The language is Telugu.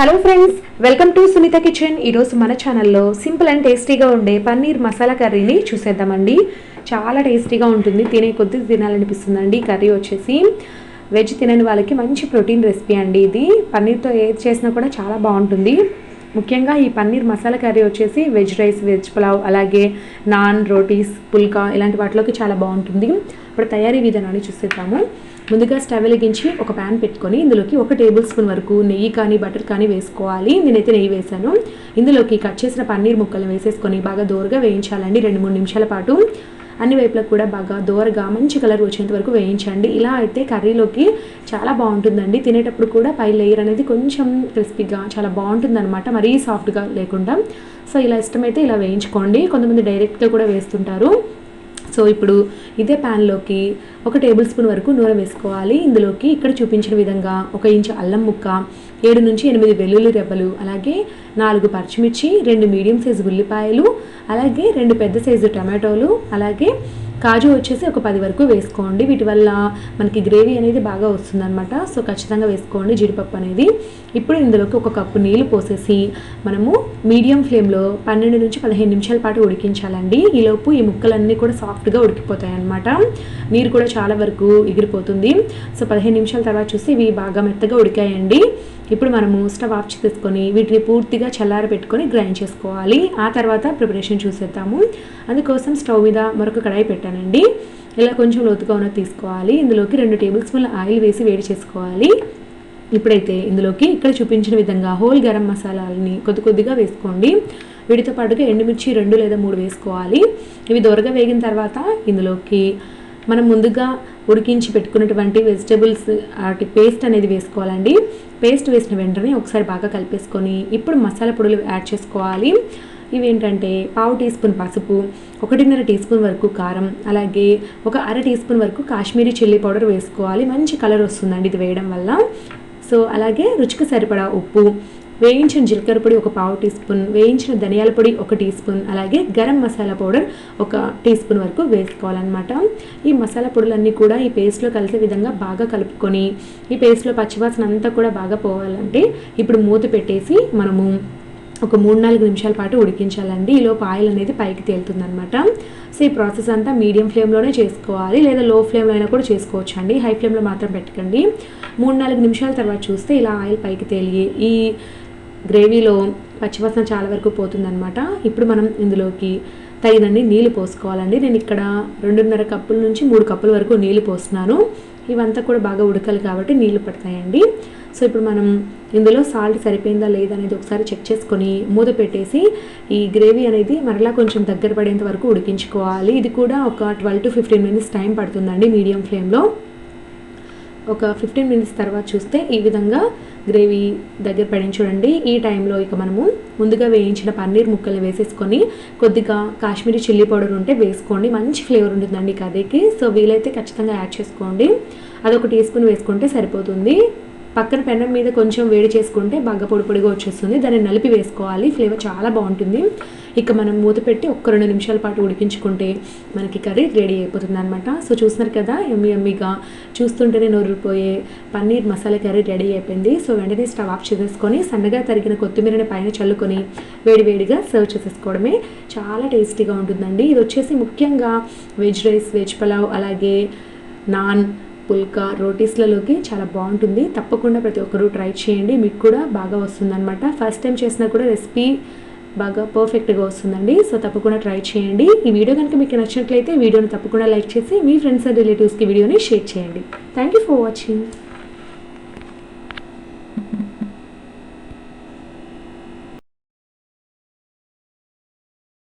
Hello friends welcome to Sunitha kitchen ఈరోజు మన ఛానల్లో సింపుల్ అండ్ టేస్టీగా ఉండే పన్నీర్ మసాలా కర్రీని చూసేద్దామండి. చాలా టేస్టీగా ఉంటుంది తినే కొద్ది తినాలనిపిస్తుందండి. కర్రీ వచ్చేసి వెజ్ తినని వాళ్ళకి మంచి ప్రోటీన్ రెసిపీ అండి ఇది. పన్నీర్తో ఏది చేసినా కూడా చాలా బాగుంటుంది. ముఖ్యంగా ఈ పన్నీర్ మసాలా కర్రీ వచ్చేసి వెజ్ రైస్ వెజ్ పులావ్ అలాగే నాన్ రోటీస్ పుల్కా ఇలాంటి వాటిలోకి చాలా బాగుంటుంది. ఇప్పుడు తయారీ విధానాన్ని చూసేద్దాము. ముందుగా స్టవ్ వెలిగించి ఒక ప్యాన్ పెట్టుకొని ఇందులోకి ఒక టేబుల్ స్పూన్ వరకు నెయ్యి కానీ బటర్ కానీ వేసుకోవాలి. నేనైతే నెయ్యి వేసాను ఇందులోకి కట్ చేసిన పన్నీర్ ముక్కలను వేసేసుకొని బాగా దోరగా వేయించాలండి. రెండు మూడు నిమిషాల పాటు. అన్ని వైపులకు కూడా బాగా దోరగా మంచి కలర్ వచ్చేంత వరకు వేయించండి. ఇలా అయితే కర్రీలోకి చాలా బాగుంటుందండి. తినేటప్పుడు కూడా పై లేయర్ అనేది కొంచెం క్రిస్పీగా చాలా బాగుంటుంది అనమాట మరీ సాఫ్ట్గా లేకుండా. సో ఇలా ఇష్టమైతే ఇలా వేయించుకోండి. కొంతమంది డైరెక్ట్గా కూడా వేస్తుంటారు. సో ఇప్పుడు ఇదే ప్యాన్లోకి ఒక టేబుల్ స్పూన్ వరకు నూనె వేసుకోవాలి. ఇందులోకి ఇక్కడ చూపించిన విధంగా ఒక ఇంచు అల్లం ముక్క ఏడు నుంచి ఎనిమిది వెల్లుల్లి రెబ్బలు అలాగే నాలుగు పచ్చిమిర్చి రెండు మీడియం సైజు ఉల్లిపాయలు అలాగే రెండు పెద్ద సైజు టమాటోలు అలాగే కాజు వచ్చేసి ఒక పది వరకు వేసుకోండి. వీటి వల్ల మనకి గ్రేవీ అనేది బాగా వస్తుందన్నమాట. సో ఖచ్చితంగా వేసుకోండి జీడిపప్పు అనేది. ఇప్పుడు ఇందులోకి ఒక కప్పు నీళ్ళు పోసేసి మనము మీడియం ఫ్లేమ్లో పన్నెండు నుంచి పదిహేను నిమిషాల పాటు ఉడికించాలండి. ఈలోపు ఈ ముక్కలన్నీ కూడా సాఫ్ట్గా ఉడికిపోతాయి అన్నమాట నీరు కూడా చాలా వరకు ఎగిరిపోతుంది. సో పదిహేను నిమిషాల తర్వాత చూసి ఇవి బాగా మెత్తగా ఉడికాయండి. ఇప్పుడు మనము స్టవ్ ఆఫ్ చేసుకొని వీటిని పూర్తిగా చల్లార పెట్టుకొని గ్రైండ్ చేసుకోవాలి. ఆ తర్వాత ప్రిపరేషన్ చూసేద్దాము. అందుకోసం స్టవ్ మీద మరొక కడాయి పెట్టానండి ఇలా కొంచెం లోతుగా ఉన్నది తీసుకోవాలి. ఇందులోకి రెండు టేబుల్ స్పూన్ల ఆయిల్ వేసి వేడి చేసుకోవాలి. ఇప్పుడైతే ఇందులోకి ఇక్కడ చూపించిన విధంగా హోల్ గరం మసాలాలని కొద్ది కొద్దిగా వేసుకోండి. వీటితో పాటుగా ఎండుమిర్చి రెండు లేదా మూడు వేసుకోవాలి. ఇవి దొరగా వేగిన తర్వాత ఇందులోకి మనం ముందుగా ఉడికించి పెట్టుకున్నటువంటి వెజిటేబుల్స్ వాటి పేస్ట్ అనేది వేసుకోవాలండి. పేస్ట్ వేసిన వెంటనే ఒకసారి బాగా కలిపేసుకొని ఇప్పుడు మసాలా పొడులు యాడ్ చేసుకోవాలి. ఇవి ఏంటంటే పావు టీ స్పూన్ పసుపు ఒకటిన్నర టీ స్పూన్ వరకు కారం అలాగే ఒక అర టీ స్పూన్ వరకు కాశ్మీరీ చిల్లీ పౌడర్ వేసుకోవాలి. మంచి కలర్ వస్తుందండి ఇది వేయడం వల్ల. సో అలాగే రుచికి సరిపడా ఉప్పు వేయించిన జీలకర్ర పొడి ఒక పావు టీ స్పూన్ వేయించిన ధనియాల పొడి ఒక టీ స్పూన్ అలాగే గరం మసాలా పౌడర్ ఒక టీ స్పూన్ వరకు వేసుకోవాలన్నమాట. ఈ మసాలా పొడులన్నీ కూడా ఈ పేస్ట్లో కలిసే విధంగా బాగా కలుపుకొని ఈ పేస్ట్లో పచ్చివాసన అంతా కూడా బాగా పోవాలంటే ఇప్పుడు మూత పెట్టేసి మనము ఒక మూడు నాలుగు నిమిషాల పాటు ఉడికించాలండి. ఈలోపు ఆయిల్ అనేది పైకి తేలుతుందనమాట సో ఈ ప్రాసెస్ అంతా మీడియం ఫ్లేమ్లోనే చేసుకోవాలి. లేదా లో ఫ్లేమ్లో అయినా కూడా చేసుకోవచ్చు అండి హై ఫ్లేమ్లో మాత్రం పెట్టకండి. మూడు నాలుగు నిమిషాల తర్వాత చూస్తే ఇలా ఆయిల్ పైకి తేలి ఈ గ్రేవీలో పచ్చివాసన చాలా వరకు పోతుందన్నమాట. ఇప్పుడు మనం ఇందులోకి తగినన్ని నీళ్ళు పోసుకోవాలండి. నేను ఇక్కడ రెండున్నర కప్పుల నుంచి మూడు కప్పుల వరకు నీళ్ళు పోస్తున్నాను. ఇవంతా కూడా బాగా ఉడకాలి కాబట్టి నీళ్ళు పడతాయండి. సో ఇప్పుడు మనం ఇందులో సాల్ట్ సరిపోయిందా లేదా అనేది ఒకసారి చెక్ చేసుకొని మూత పెట్టేసి ఈ గ్రేవీ అనేది మరలా కొంచెం దగ్గర పడేంత వరకు ఉడికించుకోవాలి. ఇది కూడా ఒక twelve to fifteen minutes time పడుతుందండి మీడియం ఫ్లేమ్లో. ఒక ఫిఫ్టీన్ మినిట్స్ తర్వాత చూస్తే ఈ విధంగా గ్రేవీ దగ్గర పడిన చూడండి. ఈ టైంలో ఇక మనము ముందుగా వేయించిన పన్నీర్ ముక్కలు వేసేసుకొని కొద్దిగా కాశ్మీరీ చిల్లీ పౌడర్ ఉంటే వేసుకోండి. మంచి ఫ్లేవర్ ఉంటుందండి కర్రీకి. సో వీలైతే ఖచ్చితంగా యాడ్ చేసుకోండి. అదొక టీ స్పూన్ వేసుకుంటే సరిపోతుంది. పక్కన పెనం మీద కొంచెం వేడి చేసుకుంటే బాగా పొడి పొడిగా వచ్చేస్తుంది. దాన్ని నలిపి వేసుకోవాలి. ఫ్లేవర్ చాలా బాగుంటుంది. ఇక మనం మూత పెట్టి ఒక్క రెండు నిమిషాల పాటు ఉడికించుకుంటే మనకి కర్రీ రెడీ అయిపోతుంది అనమాట సో చూస్తున్నారు కదా ఎమ్మి ఎమ్మిగా చూస్తుంటేనే నోరిపోయే పన్నీర్ మసాలా కర్రీ రెడీ అయిపోయింది. సో వెంటనే స్టవ్ ఆఫ్ చేసేసుకొని సన్నగా తరిగిన కొత్తిమీరని పైన చల్లుకొని వేడివేడిగా సర్వ్ చేసేసుకోవడమే చాలా టేస్టీగా ఉంటుందండి. ఇది వచ్చేసి ముఖ్యంగా వెజ్ రైస్ వెజ్ పలావ్ అలాగే నాన్ పుల్కా రోటీస్లలోకి చాలా బాగుంటుంది. తప్పకుండా ప్రతి ఒక్కరూ ట్రై చేయండి. మీకు కూడా బాగా వస్తుందన్నమాట. ఫస్ట్ టైం చేసినా కూడా రెసిపీ బాగా పర్ఫెక్ట్గా వస్తుందండి. సో తప్పకుండా ట్రై చేయండి. ఈ వీడియో కనుక మీకు నచ్చినట్లయితే వీడియోని తప్పకుండా లైక్ చేసి మీ ఫ్రెండ్స్ అండ్ రిలేటివ్స్కి వీడియోని షేర్ చేయండి. Thank you for watching.